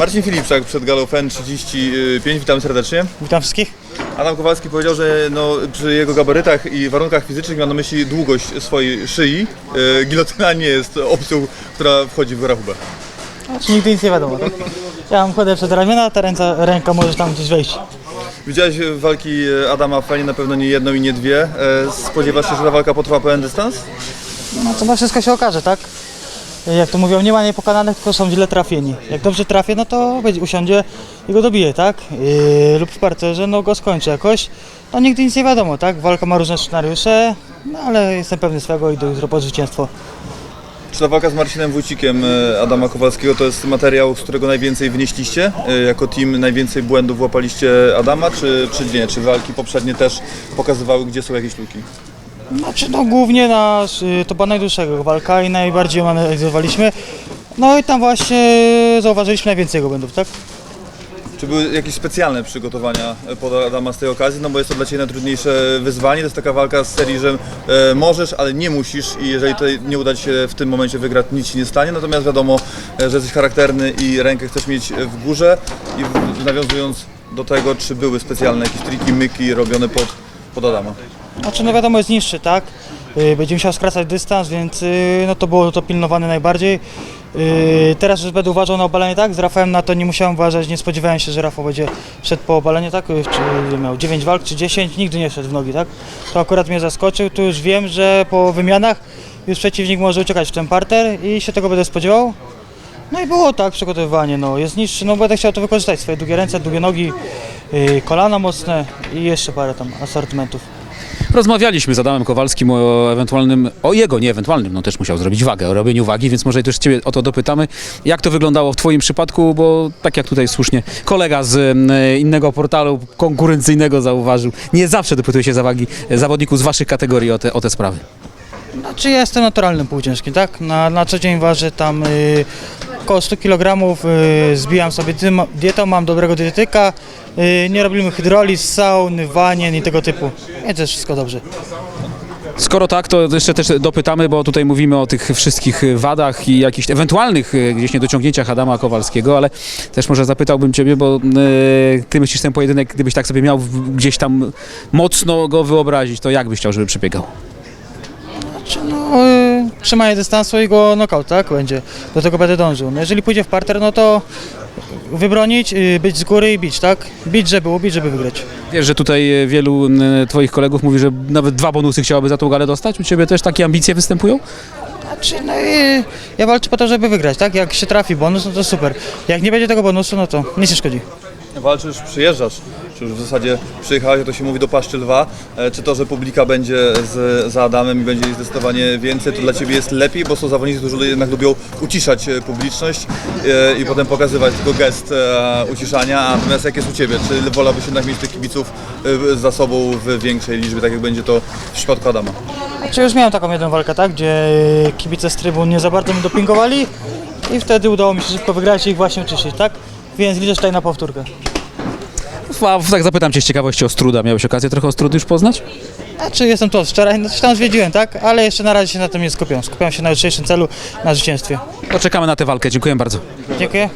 Marcin Filipczak przed galą FEN 35, witam serdecznie. Witam wszystkich. Adam Kowalski powiedział, że no, przy jego gabarytach i warunkach fizycznych miał na myśli długość swojej szyi. E, Gilotyna nie jest opcją, która wchodzi w rachubę. Znaczy nigdy nic nie wiadomo, tak? Ja mam chodę przed ramiona, ta ręka, ręka może tam gdzieś wejść. Widziałeś walki Adama w Fenie, na pewno nie jedną i nie dwie. E, Spodziewasz się, że ta walka potrwa pełen dystans? No to na wszystko się okaże, tak? Jak to mówią, nie ma niepokonanych, tylko są źle trafieni. Jak dobrze trafię, no to będzie, usiądzie i go dobije, tak? Lub w parterze, no go skończy jakoś. No nigdy nic nie wiadomo, tak? Walka ma różne scenariusze, no ale jestem pewny swego i do jutro po zwycięstwo. Czy ta walka z Marcinem Wójcikiem e, Adama Kowalskiego to jest materiał, z którego najwięcej wnieśliście? E, Jako team najwięcej błędów łapaliście Adama, czy, czy nie? Czy walki poprzednie też pokazywały, gdzie są jakieś luki? Znaczy, no głównie nasz, y, to była najdłuższa jego walka i najbardziej ją analizowaliśmy. No i tam właśnie zauważyliśmy najwięcej jego błędów, tak? Czy były jakieś specjalne przygotowania pod Adama z tej okazji? No bo jest to dla Ciebie najtrudniejsze wyzwanie. To jest taka walka z serii, że e, możesz, ale nie musisz i jeżeli to nie uda Ci się w tym momencie wygrać, nic Ci nie stanie. Natomiast wiadomo, e, że jesteś charakterny i rękę chcesz mieć w górze. I nawiązując do tego, czy były specjalne jakieś triki, myki robione pod, pod Adama? Znaczy, no wiadomo, jest niższy, tak? Y, Będzie musiał skracać dystans, więc y, no to było to pilnowane najbardziej. Y, Teraz już będę uważał na obalenie, tak? Z Rafałem na to nie musiałem uważać, nie spodziewałem się, że Rafał będzie szedł po obalenie, tak? Czy miał 9 walk, czy 10, nigdy nie szedł w nogi, tak? To akurat mnie zaskoczył, tu już wiem, że po wymianach już przeciwnik może uciekać w ten parter i się tego będę spodziewał. No i było tak przygotowywanie, no jest niższy, no będę chciał to wykorzystać, swoje długie ręce, długie nogi, kolana mocne i jeszcze parę tam asortymentów. Rozmawialiśmy z Adamem Kowalskim o ewentualnym, o jego, nie ewentualnym, no też musiał zrobić wagę, o robieniu wagi, więc może też Ciebie o to dopytamy. Jak to wyglądało w Twoim przypadku, bo tak jak tutaj słusznie kolega z mm, innego portalu konkurencyjnego zauważył, nie zawsze dopytuje się za wagi zawodników z Waszych kategorii o te, o te sprawy. Znaczy ja jestem naturalnym półciężkim, tak? Na, na co dzień ważę tam y, około 100 kg, y, zbijam sobie dietą, mam dobrego dietetyka, y, nie robimy hydroliz, saun, wanien i tego typu, więc jest wszystko dobrze. Skoro tak, to jeszcze też dopytamy, bo tutaj mówimy o tych wszystkich wadach i jakichś ewentualnych e, gdzieś niedociągnięciach Adama Kowalskiego, ale też może zapytałbym Ciebie, bo e, Ty myślisz ten pojedynek, gdybyś tak sobie miał gdzieś tam mocno go wyobrazić, to jak byś chciał, żeby przebiegał? No, y, trzymanie dystansu i go knockout, tak? Będzie, do tego będę dążył. No, jeżeli pójdzie w parter, no to wybronić, y, być z góry i bić, tak? Bić, żeby ubić, żeby wygrać. Wiesz, że tutaj e, wielu m, Twoich kolegów mówi, że nawet dwa bonusy chciałaby za tą galę dostać. U Ciebie też takie ambicje występują? Znaczy, no i ja walczę po to, żeby wygrać, tak? Jak się trafi bonus, no to super. Jak nie będzie tego bonusu, no to nic nie szkodzi. Walczysz, przyjeżdżasz, czy już w zasadzie przyjechałeś, jak to się mówi, do Paszczy Lwa. E, Czy to, że publika będzie z, za Adamem i będzie jej zdecydowanie więcej, to dla Ciebie jest lepiej, bo są zawodnicy, którzy jednak lubią uciszać e, publiczność e, i potem pokazywać tylko gest uciszania, natomiast jak jest u Ciebie? Czy wolałbyś jednak mieć tych kibiców za sobą w większej liczbie, tak jak będzie to w przypadku Adama? Czy już miałem taką jedną walkę, tak? Gdzie kibice z trybun nie za bardzo mi dopingowali i wtedy udało mi się szybko wygrać i ich właśnie oczyścić, tak? Więc liczę tutaj na powtórkę. A, tak zapytam Cię z ciekawości o Struda. Miałeś okazję trochę o Strud już poznać? Znaczy jestem tu od wczoraj, no coś tam zwiedziłem, tak? Ale jeszcze na razie się na tym nie skupiam. Skupiam się na jutrzejszym celu, na zwycięstwie. Poczekamy na tę walkę. Dziękuję bardzo. Dziękuję.